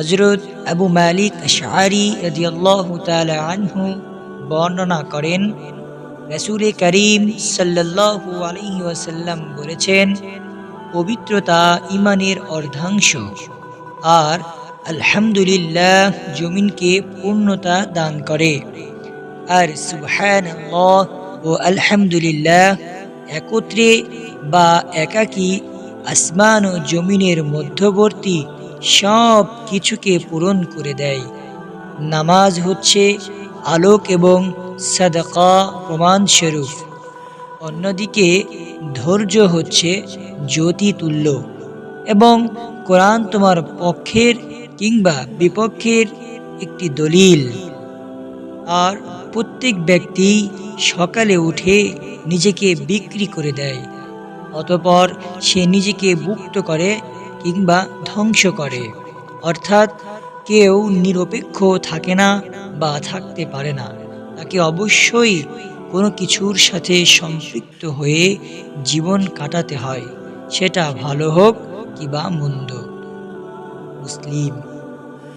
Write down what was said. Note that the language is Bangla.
হজরত আবু মালিক আশআরি রাদিয়াল্লাহু আনহু বর্ণনা করেন, রাসূলে করিম সাল্লাল্লাহু আলাইহি ওয়াসাল্লাম বলেছেন, পবিত্রতা ইমানের অর্ধাংশ আর আলহামদুলিল্লাহ জমিনকে পূর্ণতা দান করে। আর সুবহানাল্লাহ ও আলহামদুলিল্লাহ একত্রে বা একাকী আসমান ও জমিনের মধ্যবর্তী সব কিছুকে পূরণ করে দেয়। নামাজ হচ্ছে আলোক এবং সাদাকা প্রমাণস্বরূপ। অন্যদিকে ধৈর্য হচ্ছে জ্যোতি তুল্য এবং কোরআন তোমার পক্ষের কিংবা বিপক্ষের একটি দলিল। আর প্রত্যেক ব্যক্তি সকালে উঠে নিজেকে বিক্রি করে দেয়, অতপর সে নিজেকে মুক্ত করে কিংবা ধ্বংস করে। অর্থাৎ কেউ নিরপেক্ষ থাকে না বা থাকতে পারে না। তাকে অবশ্যই কোনো কিছুর সাথে সম্পৃক্ত হয়ে জীবন কাটাতে হয়। সেটা ভালো হোক কিবা মন্দ। মুসলিম